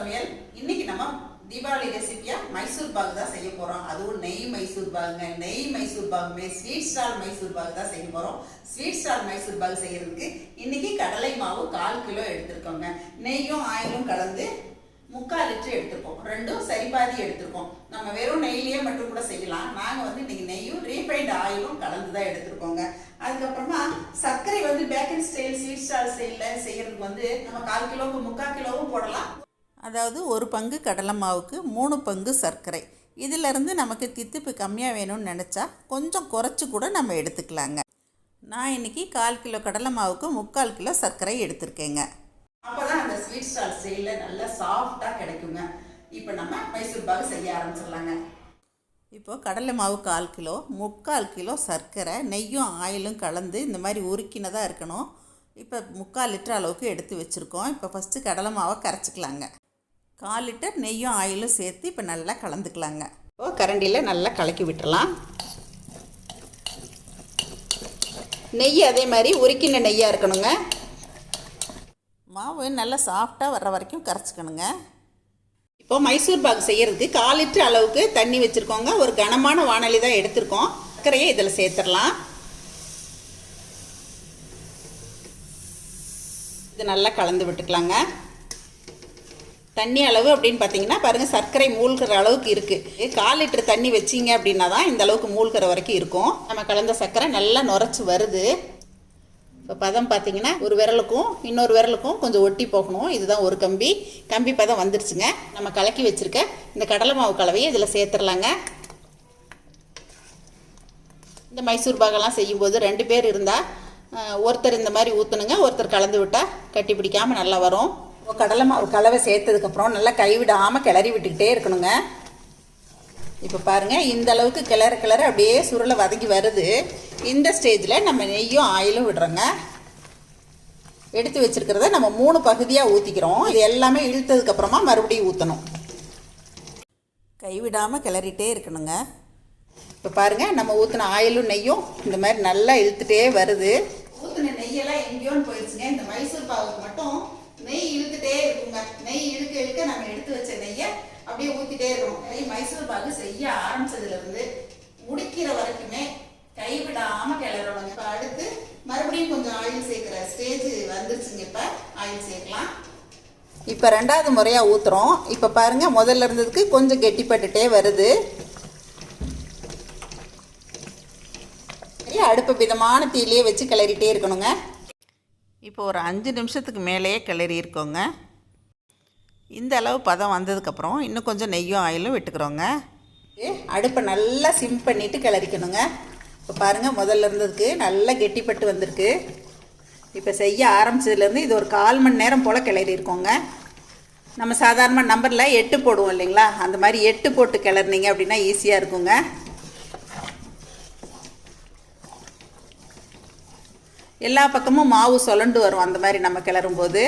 சமையல். இன்னைக்கு நம்ம தீபாவளி ரெசிபியா மைசூர் பாக் தான் செய்ய போறோம். அதுவும் நெய் மைசூர் பாகுங்க. நெய் மைசூர் பாகுமே ஸ்வீட் ஸ்டால் மைசூர் பாக் தான் செய்ய போறோம். ஸ்வீட் ஸ்டால் மைசூர் பாக் செய்யறதுக்கு இன்னைக்கு கடலை மாவு கால் கிலோ எடுத்திருக்கோங்க. நெய்யும் ஆயிலும் கலந்து முக்கால் லிட்டர் எடுத்திருக்கோம் ரெண்டும் சரிபாதி எடுத்திருக்கோம். நம்ம வெறும் நெய்லியே மட்டும் கூட செய்யலாம். நாங்கள் வந்து இன்னைக்கு நெய்யும் ரீஃபைண்ட் ஆயிலும் கலந்து தான் எடுத்திருக்கோங்க. அதுக்கப்புறமா சர்க்கரை வந்து பேக்கரி ஸ்டைல் ஸ்வீட் ஸ்டால் ஸ்டைலில் செய்யறதுக்கு வந்து நம்ம கால் கிலோவுக்கு முக்கால் கிலோவும் போடலாம். அதாவது ஒரு பங்கு கடலை மாவுக்கு மூணு பங்கு சர்க்கரை. இதிலிருந்து நமக்கு தித்திப்பு கம்மியாக வேணும்னு நினச்சா கொஞ்சம் குறைச்சி கூட நம்ம எடுத்துக்கலாங்க. நான் இன்னைக்கு கால் கிலோ கடலை மாவுக்கு முக்கால் கிலோ சர்க்கரை எடுத்திருக்கேங்க. அப்போ தான் அந்த ஸ்வீட் ஸ்டால் ஸ்டைலில் நல்லா சாஃப்டாக கிடைக்குங்க. இப்போ நம்ம மைசூர் பாகு செய்ய ஆரம்பிச்சிடலாங்க. இப்போ கடலை மாவு கால் கிலோ முக்கால் கிலோ சர்க்கரை நெய்யும் ஆயிலும் கலந்து இந்த மாதிரி உருக்கினதாக இருக்கணும். இப்போ முக்கால் லிட்டர் அளவுக்கு எடுத்து வச்சுருக்கோம். இப்போ ஃபஸ்ட்டு கடலை மாவை கரைச்சிக்கலாங்க. கால் லிட்டர் நெய்யும் ஆயிலும் சேர்த்து இப்போ நல்லா கலந்துக்கலாங்க. இப்போ கரண்டியில் நல்லா கலக்கி விட்டுறலாம். நெய் அதே மாதிரி உருக்கின நெய்யாக இருக்கணுங்க. மாவு நல்லா சாஃப்டாக வர்ற வரைக்கும் கரைச்சிக்கணுங்க. இப்போ மைசூர் பாக் செய்யறதுக்கு கால் லிட்டர் அளவுக்கு தண்ணி வச்சுருக்கோங்க. ஒரு கனமான வானொலி தான் எடுத்திருக்கோம். சர்க்கரையை இதில் சேர்த்துடலாம். இது நல்லா கலந்து விட்டுக்கலாங்க. தண்ணி அளவு அப்படின்னு பார்த்தீங்கன்னா பாருங்கள் சர்க்கரை மூழ்கிற அளவுக்கு இருக்குது கால் லிட்டர் தண்ணி வச்சிங்க அப்படின்னா தான் இந்த அளவுக்கு மூழ்கிற வரைக்கும் இருக்கும். நம்ம கலந்த சர்க்கரை நல்லா நுரைச்சி வருது. இப்போ பதம் பார்த்தீங்கன்னா ஒரு விரலுக்கும் இன்னொரு விரலுக்கும் கொஞ்சம் ஒட்டி போகணும். இதுதான் ஒரு கம்பி. கம்பி பதம் வந்துருச்சுங்க. நம்ம கலக்கி வச்சுருக்க இந்த கடலை மாவு கலவையை இதில் சேர்த்துடலாங்க இந்த மைசூர் பாகெல்லாம் செய்யும்போது ரெண்டு பேர் இருந்தால் ஒருத்தர் இந்த மாதிரி ஊற்றணுங்க ஒருத்தர் கலந்து விட்டால் கட்டி பிடிக்காமல் நல்லா வரும். கடலை மாவு கலவை சேர்த்ததுக்கப்புறம் நல்லா கைவிடாமல் கிளறி விட்டுக்கிட்டே இருக்கணுங்க. இப்போ பாருங்கள் இந்த அளவுக்கு கிளற கிளற அப்படியே சுருளை வதங்கி வருது. இந்த ஸ்டேஜில் நம்ம நெய்யும் ஆயிலும் விடுறோங்க. எடுத்து வச்சுருக்கிறத நம்ம மூணு பகுதியாக ஊற்றிக்கிறோம் இது எல்லாமே இழுத்ததுக்கப்புறமா மறுபடியும் ஊற்றணும் கைவிடாமல் கிளறிட்டே இருக்கணுங்க. இப்போ பாருங்கள் நம்ம ஊற்றின ஆயிலும் நெய்யும் இந்த மாதிரி நல்லா இழுத்துட்டே வருது. ஊற்றின நெய்யெல்லாம் எங்கேயோன்னு போயிடுச்சுங்க. இந்த மைசூர் பாவுக்கு மட்டும் நெய் ஊத்திட்டே இருக்குங்க நெய் இழுக்க இழுக்க நம்ம எடுத்து வச்ச நெய்யை அப்படியே ஊற்றிட்டே இருக்கணும். நெய் மைசூர் பாகு செய்ய ஆரம்பிச்சதுலேருந்து முடிக்கிற வரைக்குமே கைவிடாம கிளறணும். இப்போ அடுத்து மறுபடியும் கொஞ்சம் ஆயில் சேர்க்குற ஸ்டேஜ் வந்துருச்சுங்க. இப்போ ஆயில் சேர்க்கலாம். இப்போ ரெண்டாவது முறையாக ஊற்றுறோம் இப்போ பாருங்கள் முதல்ல இருந்ததுக்கு கொஞ்சம் கெட்டிப்பட்டுட்டே வருது. அடுப்பு விதமான தீலையே வச்சு கிளறிட்டே இருக்கணுங்க. இப்போ ஒரு அஞ்சு நிமிஷத்துக்கு மேலேயே கிளறி இருக்கோங்க. இந்த அளவு பதம் வந்ததுக்கப்புறம் இன்னும் கொஞ்சம் நெய்யும் ஆயிலும் விட்டுக்கிறோங்க. அடுப்பை நல்லா சிம் பண்ணிவிட்டு கிளறிக்கணுங்க. இப்போ பாருங்கள் முதல்ல இருந்ததுக்கு நல்லா கெட்டிப்பட்டு வந்திருக்கு. இப்போ செய்ய ஆரம்பிச்சதுலேருந்து இது ஒரு கால் மணி நேரம் போல் கிளறி இருக்கோங்க. நம்ம சாதாரண நம்பரில் எட்டு போடுவோம் இல்லைங்களா? அந்த மாதிரி எட்டு போட்டு கிளறினீங்க அப்படின்னா ஈஸியாக இருக்குங்க. எல்லா பக்கமும் மாவு சொலண்டு வரும் அந்த மாதிரி நம்ம கிளறும் போது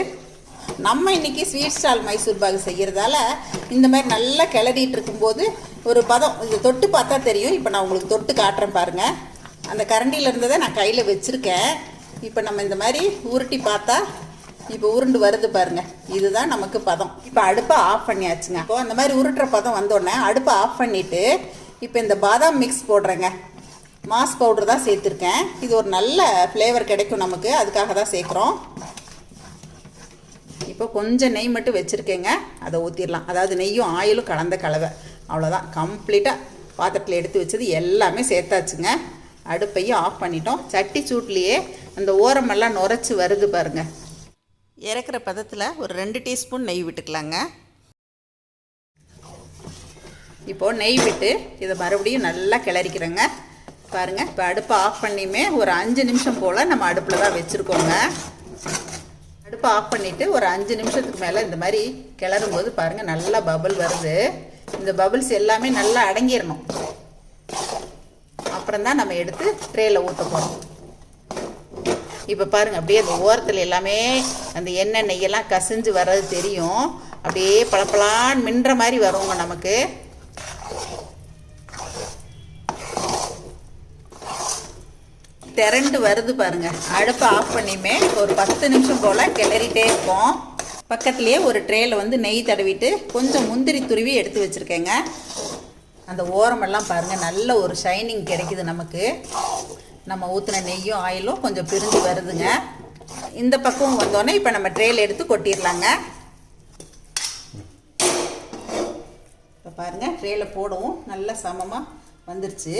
நம்ம இன்றைக்கி ஸ்வீட் ஸ்டால் மைசூர் பாகு செய்கிறதால இந்த மாதிரி நல்லா கிளறிட்டு இருக்கும்போது ஒரு பதம் இது தொட்டு பார்த்தா தெரியும். இப்போ நான் உங்களுக்கு தொட்டு காட்டுறேன் பாருங்கள் அந்த கரண்டியில் இருந்ததை நான் கையில் வச்சுருக்கேன். இப்போ நம்ம இந்த மாதிரி உருட்டி பார்த்தா இப்போ உருண்டு வருது பாருங்கள் இதுதான் நமக்கு பதம். இப்போ அடுப்பை ஆஃப் பண்ணியாச்சுங்க. இப்போ அந்த மாதிரி உருட்டுற பதம் வந்தோடனே அடுப்பை ஆஃப் பண்ணிவிட்டு இப்போ இந்த பாதாம் மிக்ஸ் போடுறேங்க. மாஸ் பவுடர் தான் சேர்த்துருக்கேன். இது ஒரு நல்ல ஃப்ளேவர் கிடைக்கும் நமக்கு. அதுக்காக தான் சேர்க்குறோம். இப்போ கொஞ்சம் நெய் மட்டும் வச்சுருக்கேங்க. அதை ஊற்றிடலாம் அதாவது நெய்யும் ஆயிலும் கலந்த கலவை. அவ்வளோதான் கம்ப்ளீட்டாக பாத்திரத்தில் எடுத்து வச்சது எல்லாமே சேர்த்தாச்சுங்க. அடுப்பையும் ஆஃப் பண்ணிட்டோம். சட்டி சூட்லேயே அந்த ஓரமெல்லாம் நுரைச்சி வருது பாருங்கள் இறக்குற பதத்தில் ஒரு ரெண்டு டீஸ்பூன் நெய் விட்டுக்கலாங்க. இப்போது நெய் விட்டு இதை மறுபடியும் நல்லா கிளறிக்கிறேங்க. பாருங்கள் இப்போ அடுப்பை ஆஃப் பண்ணியுமே ஒரு அஞ்சு நிமிஷம் போல் நம்ம அடுப்பில் தான் வச்சுருக்கோங்க. அடுப்பை ஆஃப் பண்ணிவிட்டு ஒரு அஞ்சு நிமிஷத்துக்கு மேலே இந்த மாதிரி கிளறும் போது பாருங்கள் நல்லா பபுள் வருது. இந்த பபுள்ஸ் எல்லாமே நல்லா அடங்கிடணும் அப்புறம் தான் நம்ம எடுத்து ட்ரேயில் ஊற்ற போகிறோம் இப்போ பாருங்கள் அப்படியே அந்த ஓரத்தில் எல்லாமே அந்த எண்ணெய் நெய்யெல்லாம் கசிஞ்சு வர்றது தெரியும். அப்படியே பளபளான்னு மின்ற மாதிரி வருங்க நமக்கு. திரண்டு வருது பாருங்க. அடுப்பை ஆஃப் பண்ணியுமே ஒரு பத்து நிமிஷம் போல் கிளறிட்டே இருப்போம். பக்கத்துலேயே ஒரு ட்ரேயில் வந்து நெய் தடவிட்டு கொஞ்சம் முந்திரி துருவி எடுத்து வச்சுருக்கேங்க. அந்த ஓரமெல்லாம் பாருங்கள் நல்ல ஒரு ஷைனிங் கிடைக்குது நமக்கு. நம்ம ஊற்றின நெய்யும் ஆயிலும் கொஞ்சம் பிரிஞ்சு வருதுங்க. இந்த பக்கம் வந்தோடனே இப்போ நம்ம ட்ரேயில் எடுத்து கொட்டிடலாங்க. இப்போ பாருங்கள் ட்ரேயில் போடவும் நல்லா சமமாக வந்துருச்சு.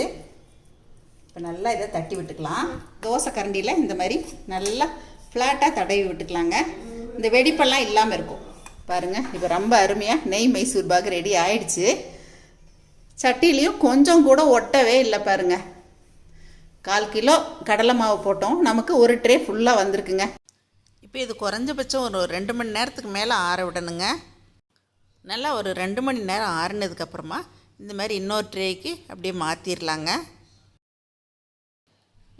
இப்போ நல்லா இதை தட்டி விட்டுக்கலாம். தோசை கரண்டியில் இந்த மாதிரி நல்லா ஃப்ளாட்டாக தடவி விட்டுக்கலாங்க. இந்த வெடிப்பெல்லாம் இல்லாமல் இருக்கும். பாருங்கள் இப்போ ரொம்ப அருமையாக நெய் மைசூர் பாகு ரெடி ஆயிடுச்சு. சட்டிலையும் கொஞ்சம் கூட ஒட்டவே இல்லை பாருங்க. கால் கிலோ கடலை மாவு போட்டோம். நமக்கு ஒரு ட்ரே ஃபுல்லாக வந்திருக்குங்க. இப்போ இது குறைஞ்சபட்சம் ஒரு ரெண்டு மணி நேரத்துக்கு மேலே ஆற விடணுங்க. நல்லா ஒரு ரெண்டு மணி நேரம் ஆறுனதுக்கப்புறமா இந்த மாதிரி இன்னொரு ட்ரேக்கு அப்படியே மாற்றிடலாங்க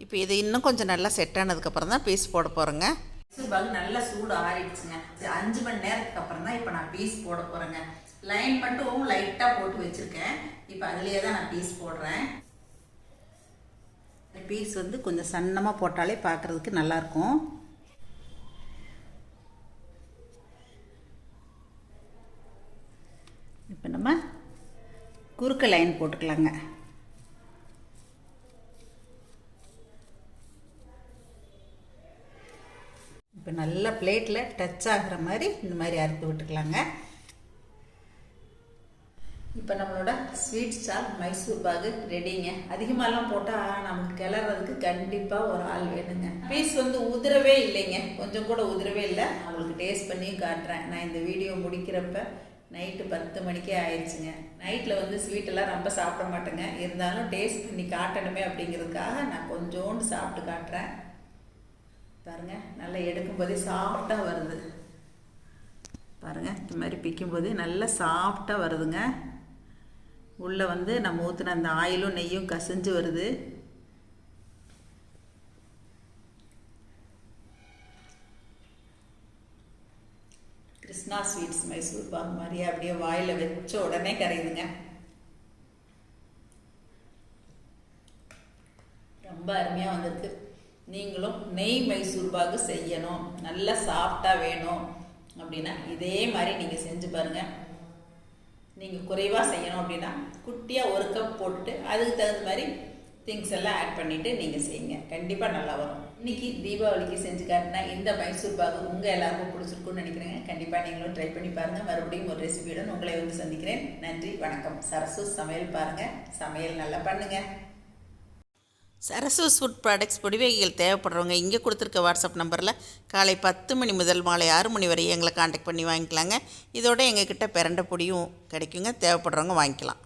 இப்போ இது இன்னும் கொஞ்சம் நல்லா செட் ஆனதுக்கப்புறம் தான் பீஸ் போட போகிறேங்க பாகு நல்லா சூடு ஆறிடுச்சுங்க. அஞ்சு மணி நேரத்துக்கு அப்புறம் தான் இப்போ நான் பீஸ் போட போகிறேங்க லைன் மட்டும் லைட்டாக போட்டு வச்சுருக்கேன். இப்போ அதுலேயே தான் நான் பீஸ் போடுறேன். பீஸ் வந்து கொஞ்சம் சன்னமாக போட்டாலே பார்க்குறதுக்கு நல்லாயிருக்கும். இப்போ நம்ம குறுக்க லைன் போட்டுக்கலாங்க. இப்போ நல்லா பிளேட்டில் டச் ஆகிற மாதிரி இந்த மாதிரி அறுத்து விட்டுக்கலாங்க. இப்போ நம்மளோட ஸ்வீட் ஸ்டால் மைசூர் பாகு ரெடிங்க. அதிகமாகலாம் போட்டால் நமக்கு கிளறதுக்கு கண்டிப்பாக ஒரு ஆள் வேணுங்க. பீஸ் வந்து உதிரவே இல்லைங்க. கொஞ்சம் கூட உதிரவே இல்லை. நான் உங்களுக்கு டேஸ்ட் பண்ணியும் காட்டுறேன். நான் இந்த வீடியோ முடிக்கிறப்ப நைட்டு பத்து மணிக்கே ஆயிடுச்சுங்க. நைட்டில் வந்து ஸ்வீட்டெல்லாம் ரொம்ப சாப்பிட மாட்டேங்க. இருந்தாலும் டேஸ்ட் பண்ணி காட்டணுமே அப்படிங்கிறதுக்காக நான் கொஞ்சோண்டு சாப்பிட்டு காட்டுறேன். பாருங்க நல்லா எடுக்கும்போதே சாஃப்டாக வருது. பாருங்க இந்த மாதிரி பிக்கும்போது நல்லா சாஃப்டாக வருதுங்க. உள்ளே வந்து நம்ம ஊற்றின அந்த ஆயிலும் நெய்யும் கசிஞ்சு வருது. கிருஷ்ணா ஸ்வீட்ஸ் மைசூர் பாக் மாதிரியே அப்படியே வாயில் வச்ச உடனே கரையுதுங்க. ரொம்ப அருமையாக வந்திருக்கு. நீங்களும் நெய் மைசூர்பாகு செய்யணும். நல்லா சாஃப்டாக வேணும். அப்படின்னா இதே மாதிரி நீங்கள் செஞ்சு பாருங்கள் நீங்கள் குறைவாக செய்யணும் அப்படின்னா குட்டியாக ஒரு கப் போட்டுட்டு அதுக்கு தகுந்த மாதிரி திங்ஸ் எல்லாம் ஆட் பண்ணிவிட்டு நீங்கள் செய்யுங்க. கண்டிப்பாக நல்லா வரும். இன்னைக்கு தீபாவளிக்கு செஞ்சு காட்டினா இந்த மைசூர் பாகு உங்கள் எல்லாருக்கும் பிடிச்சிருக்குன்னு நினைக்கிறேங்க. கண்டிப்பாக நீங்களும் ட்ரை பண்ணி பாருங்கள் மறுபடியும் ஒரு ரெசிபியுடன் உங்களை வந்து சந்திக்கிறேன். நன்றி வணக்கம். சரசு சமையல் பாருங்கள் சமையல் நல்லா பண்ணுங்கள் சரசு ஃபுட் ப்ராடக்ட்ஸ் பொடிவகைகள் தேவைப்படுறவங்க இங்கே கொடுத்துருக்க வாட்ஸ்அப் நம்பரில் காலை பத்து மணி முதல் மாலை ஆறு மணி வரை எங்களை காண்டாக்ட் பண்ணி வாங்கிக்கலாங்க. இதோட எங்ககிட்ட பிறண்ட பொடியும் கிடைக்குங்க. தேவைப்படுறவங்க வாங்கிக்கலாம்.